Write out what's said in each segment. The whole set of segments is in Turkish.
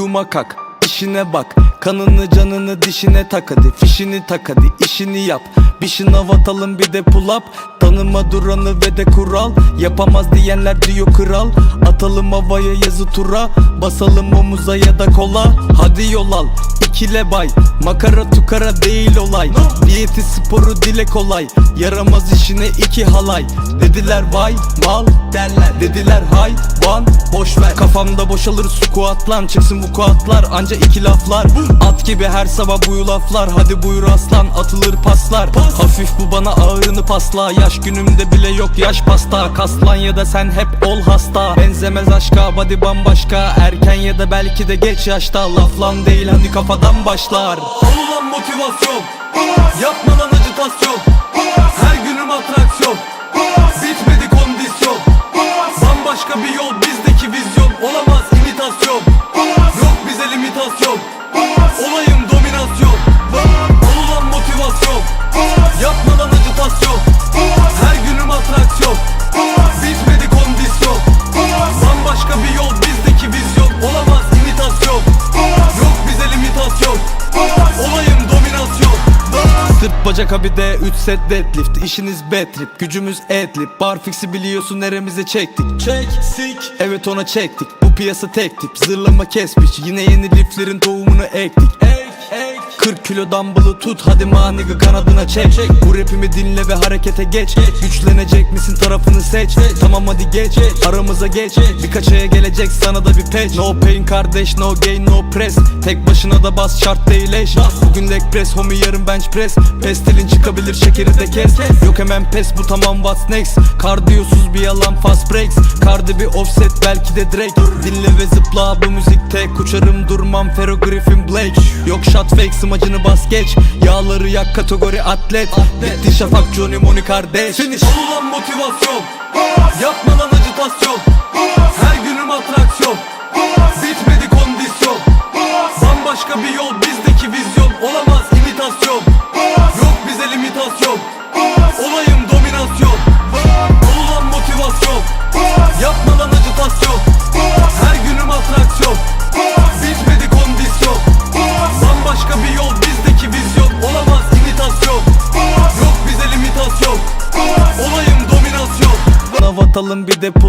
uyuma kalk işine bak. Kanını canını dişine tak hadi Fişini tak hadi işini yap Bir şınav atalım bir de pull up. Tanıma duranı ve de kural. Yapamaz diyenler diyor kral. Atalım havaya yazı tura. Basalım omuza ya da kola. Hadi yol al ikile bay. Makara tukara değil olay. Diyeti sporu dile kolay. Yaramaz işine iki halay. Dediler vay mal derler. Dediler hay van boş ver. Kafamda boşalır squatlan Çıksın bu kuatlar anca iki laflar. At gibi her sabah bu laflar. Hadi buyur aslan atılır paslar Hafif bu bana ağırını pasla. Yaş günümde bile yok yaş pasta. Kaslan ya da sen hep ol hasta. Benzemez aşka body bambaşka. Erken ya da belki de geç yaşta. Laflan değil hadi kafadan başlar. Olulan motivasyon. Yapma lan acitasyon. Her günüm atraksiyon. Bitmedi kondisyon. Bambaşka bir yol bizdeki set deadlift İşiniz bad trip gücümüz adlib Barfix'i biliyorsun neremize çektik? Çeksik Evet ona çektik. Bu piyasa tek tip Zırlama kes biç Yine yeni liflerin tohumunu ektik. Ek ek 40 kilo dumbbell'ı tut hadi maniga kanadına çek. Bu rapimi dinle ve harekete geç. Güçlenecek misin tarafını seç. Tamam hadi geç. Aramıza geç. Birkaç aya gelecek sana da bir patch. No pain kardeş no gain no press. Tek başına da bas şart değil eş. Bugün leg press homie yarın bench press. Pestilin çıkabilir şekeri de kes. Yok hemen pes bu tamam what's next? Kardiyosuz bir yalan fast breaks. Kardi bir offset belki de Drake. Dinle ve zıpla bu müzikte Uçarım durmam. Fero Griffin Blake Yok shot fake smacını bas geç. Yağları yak kategori atlet. Bitti şafak Johnny Money kardeş. Finish. Olulan motivasyon. Yapma lan acitasyon Her günüm atraksiyon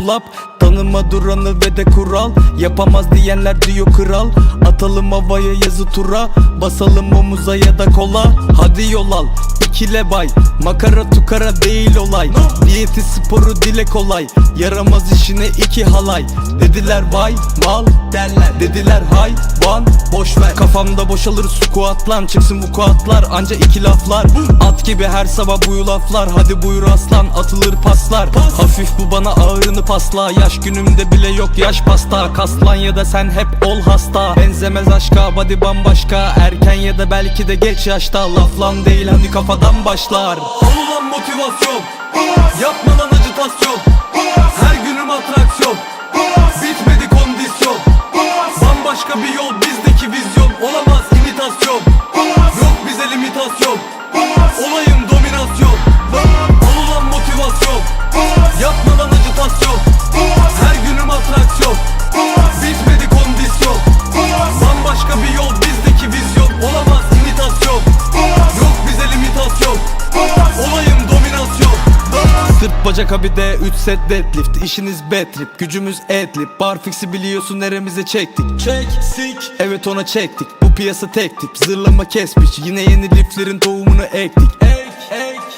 up Tanıma duranı ve de kural. Yapamaz diyenler diyor kral. Atalım havaya yazı tura. Basalım omuza ya da kola. Hadi yol al ikile bay. Makara tukara değil olay. Diyeti sporu dile kolay. Yaramaz işine iki halay. Dediler vay mal derler. Dediler hay van boş ver. Kafamda boşalır squatlan Çıksın bu kuatlar anca iki laflar. At gibi her sabah bu laflar. Hadi buyur aslan atılır paslar. Hafif bu bana ağırını pasla. Yaş günümde bile yok yaş pasta. Kaslan ya da sen hep ol hasta. Benzemez aşka body bambaşka. Erken ya da belki de geç yaşta. Laflan değil hadi kafadan başlar. Olulan motivasyon. Yapma lan acitasyon. Her günüm atraksiyon. Bitmedi kondisyon. Bambaşka bir yol bizdeki vizyon. Olamaz Sırt bacak abi de 3 set deadlift İşiniz bad trip gücümüz adlib Barfix'i biliyorsun neremize çektik? Çeksik Evet ona çektik. Bu piyasa tek tip Zırlama kes biç Yine yeni liflerin tohumunu ektik. Ek ek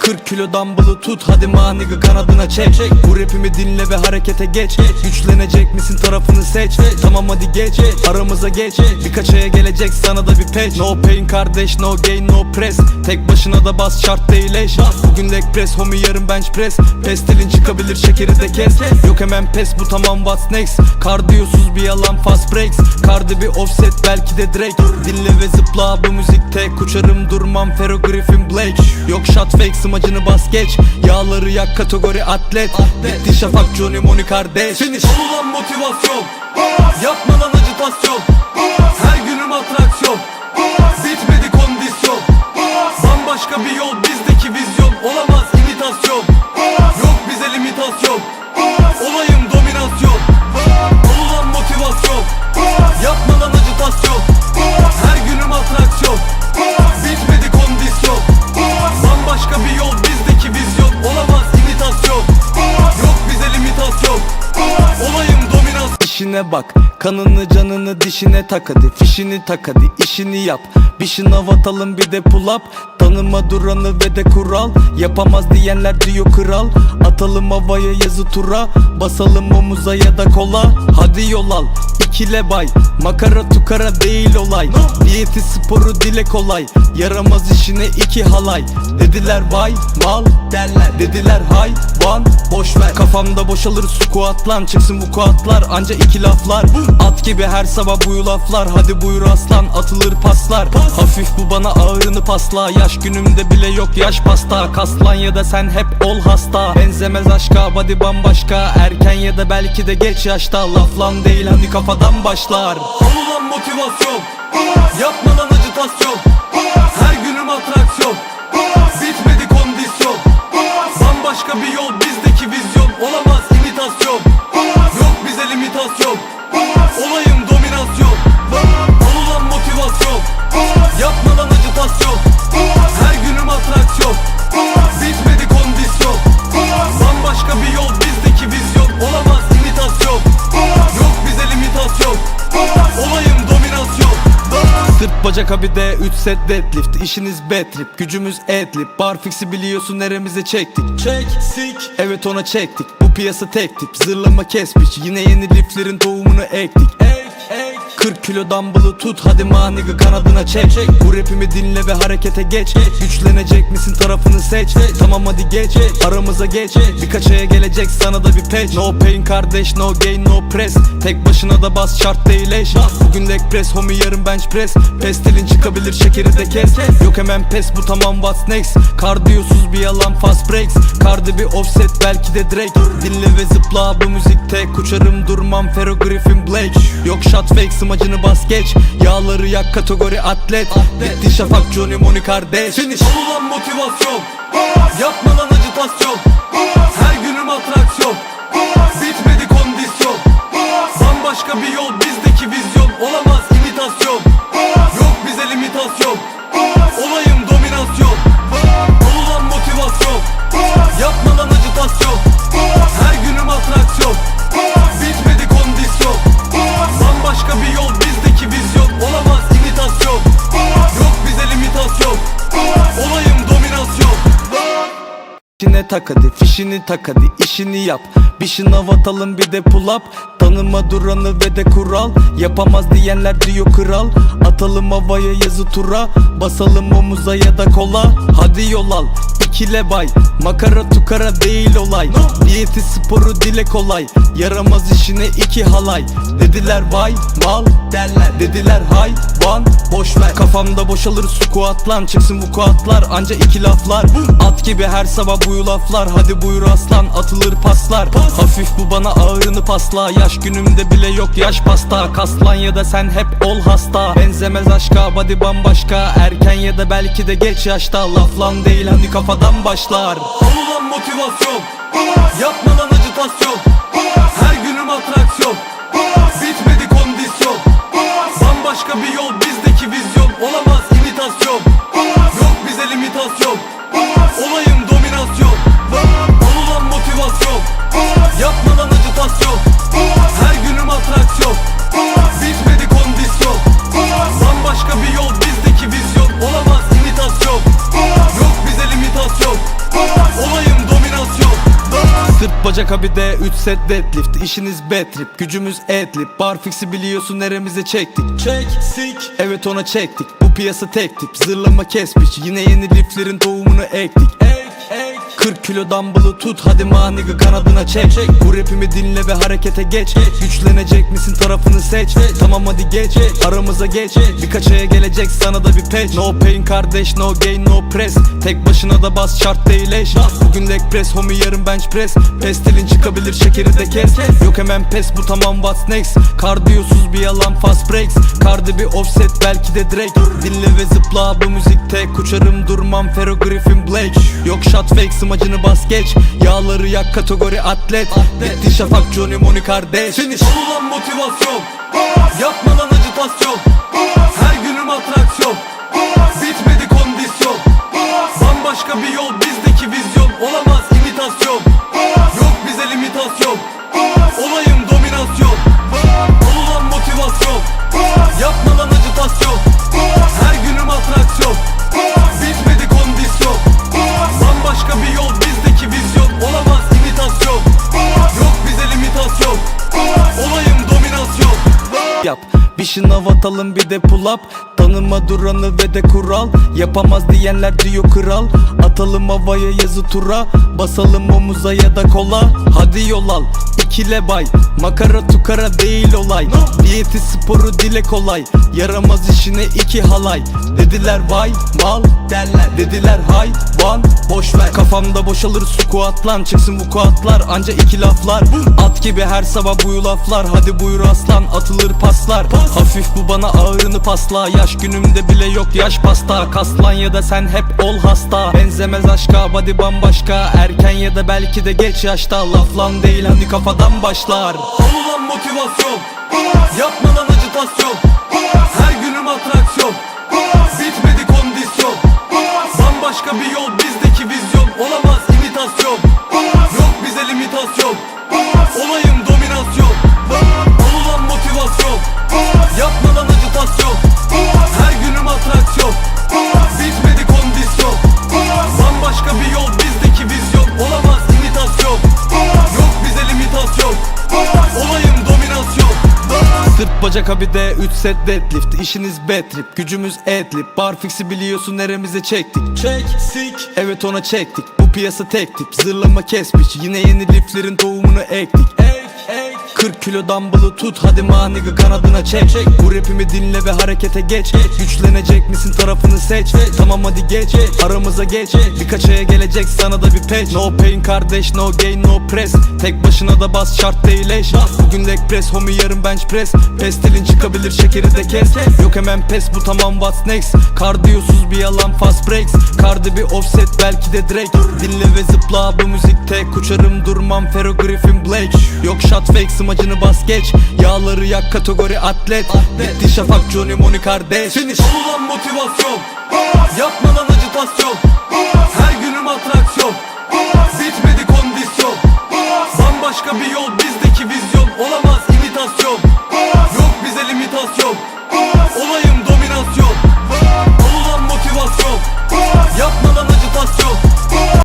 40 kilo dumbbell'ı tut hadi maniga kanadına çek. Bu rapimi dinle ve harekete geç. Güçlenecek misin tarafını seç. Tamam hadi geç. Aramıza geç. Birkaç aya gelecek sana da bir patch. No pain kardeş no gain no press. Tek başına da bas şart değil eş. Bugün leg press homie yarın bench press. Pestilin çıkabilir şekeri de kes. Yok hemen pes bu tamam what's next? Kardiyosuz bir yalan fast breaks. Kardi bir offset belki de Drake. Dinle ve zıpla bu müzikte Uçarım durmam Fero Griffin Blake. Yok shot fake smacını bas geç. Yağları yak kategori atlet. Bitti şafak Johnny Money kardeş. Finish. Olulan motivasyon. Yapma lan acitasyon. Her günüm atraksiyon İşine bak. Kanını canını dişine tak hadi. Fişini tak hadi işini yap. Bir şınav atalım bir de pull up. Tanıma duranı ve de kural. Yapamaz diyenler diyor kral. Atalım havaya yazı tura. Basalım omuza ya da kola. Hadi yol al ikile bay. Makara tukara değil olay. Niyeti sporu dile kolay. Yaramaz işine iki halay. Dediler vay mal derler. Dediler hayvan boş ver. Kafamda boşalır squatlan. Çıksın bu kuatlar. Anca iki laflar At gibi her sabah bu laflar. Hadi buyur aslan atılır paslar. Hafif bu bana ağırını pasla. Yaş günümde bile yok yaş pasta. Kaslan ya da sen hep ol hasta. Benzemez aşka body bambaşka. Erken ya da belki de geç yaşta. Laflan değil hani kafadan başlar. Alınan motivasyon Yapma lan acitasyon. Her günüm atraksiyon bacak abi de 3 set deadlift. İşiniz bad trip gücümüz adlib Bar fix'i biliyorsun neremize çektik? Çek sik. Evet ona çektik. Bu piyasa tek tip. Zırlama kes biç Yine yeni liflerin tohumunu ektik. Ek ek 40 kilo dumbbell'ı tut hadi maniga kanadına çek. Bu rapimi dinle ve harekete geç. Güçlenecek misin tarafını seç. Tamam hadi geç. Aramıza geç. Birkaç aya gelecek sana da bir patch. No pain kardeş no gain no press. Tek başına da bas şart değil eş. Bugün leg press homie yarın bench press. Pestilin çıkabilir şekeri de kes. Yok hemen pes bu tamam what's next? Kardiyosuz bir yalan fast breaks. Kardı bir offset belki de Drake. Dinle ve zıpla bu müzikte Kuçarım durmam Fero Griffin Blake. Yok shot fake smacını bas geç. Yağları yak kategori atlet. Bitti şafak Johnny Moni kardeş. Finish. Alınan motivasyon. Yapma lan acitasyon Her günüm atraksiyon tak hadi fişini tak hadi işini yap. Bir şınav atalım bir de pull up Tanıma duranı ve de kural. Yapamaz diyenler diyor kral. Atalım havaya yazı tura. Basalım omuza ya da kola. Hadi yol al ikile bay. Makara tukara değil olay. Niyeti sporu dile kolay. Yaramaz işine iki halay. Dediler vay mal derler. Dediler hayvan boş ver. Kafamda boşalır squatlan Çıksın bu kuatlar anca iki laflar. At gibi her sabah bu laflar. Hadi buyur aslan atılır paslar. Hafif bu bana ağırını pasla Yaş günümde bile yok yaş pasta. Kaslan ya da sen hep ol hasta. Benzemez aşka body bambaşka. Erken ya da belki de geç yaşta. Laflan değil hani kafadan başlar. Alınan motivasyon. Yapma lan set deadlift İşiniz bad trip gücümüz adlib Bar fix'i biliyorsun neremize çektik? Çek sik. Evet ona çektik. Bu piyasa tek tip Zırlama kes biç Yine yeni liflerin tohumunu ektik. Ek ek 40 kilo dumbbell'ı tut hadi maniga kanadına çek. Bu rapimi dinle ve harekete geç. Güçlenecek misin tarafını seç. Tamam hadi geç. Aramıza geç. Birkaç aya gelecek sana da bir patch. No pain kardeş no gain no press. Tek başına da bas şart değil eş. Bugün leg press homie yarın bench press. Pestilin çıkabilir şekeri de kes. Yok hemen pes bu tamam what's next? Kardiyosuz bir yalan fast breaks. Kardı bir offset belki de Drake. Dinle ve zıpla bu müzikte Kuçarım durmam. Fero Griffin Blake. Yok shot fake smacını bas geç. Yağları yak kategori atlet. Bitti şafak Johnny Moni kardeş. Finish. Olulan motivasyon. Yapma lan acitasyon Her günüm atraksiyon bir şınav atalım bir de pull up. Tanıma duranı ve de kural. Yapamaz diyenler diyor kral. Atalım havaya yazı tura. Basalım omuza ya da kola. Hadi yol al ikile bay. Makara tukara değil olay. Diyeti sporu dile kolay. Yaramaz işine iki halay. Dediler vay mal derler. Dediler hayvan boş ver. Kafamda boşalır squatlan Çıksın bu kuatlar. Anca iki laflar. At gibi her sabah bu laflar. Hadi buyur aslan. Atılır paslar. Hafif bu bana ağırını pasla. Yaş günümde bile yok yaş pasta. Kaslan ya da sen hep ol hasta. Benzemez aşka. Body bambaşka. Erken ya da belki de geç yaşta. Laflan değil. Hani kafadan başlar. Olulan motivasyon. Yapma lan acitasyon Sırt bacak abi de 3 set deadlift. İşiniz bad trip gücümüz adlib Bar fix'i biliyorsun neremize çektik? Çek sik. Evet ona çektik. Bu piyasa tek tip. Zırlama kes biç Yine yeni liflerin tohumunu ektik. Ek ek 40 kilo dumbbell'ı tut hadi maniga kanadına çek. Bu rapimi dinle ve harekete geç. Güçlenecek misin tarafını seç. Tamam hadi geç aramıza geç. Birkaç aya gelecek sana da bir patch. No pain kardeş no gain no press. Tek başına da bas şart değil eş. Bugün leg press homie yarın bench press. Pestilin çıkabilir şekeri de kes. Yok hemen pes bu tamam what's next? Kardiyosuz bir yalan fast breaks. Kardı bir offset belki de Drake. Dinle ve zıpla bu müzikte Kuçarım durmam Fero Griffin Blake. Yok shot fake acını bas geç Yağları yak kategori atlet, atlet. Gitti şafak Johnny Moni kardeş Finish Ol motivasyon Bas. Yapma lan acitasyon Bas. Her günüm atraksiyon Bas. Bitmedi kondisyon Bas. Bambaşka bir yol bizdeki vizyon Olamaz imitasyon Bas. Yok bize limitasyon Bas. Olayım dominasyon Bas. Ol motivasyon Bas. Yapma lan acitasyon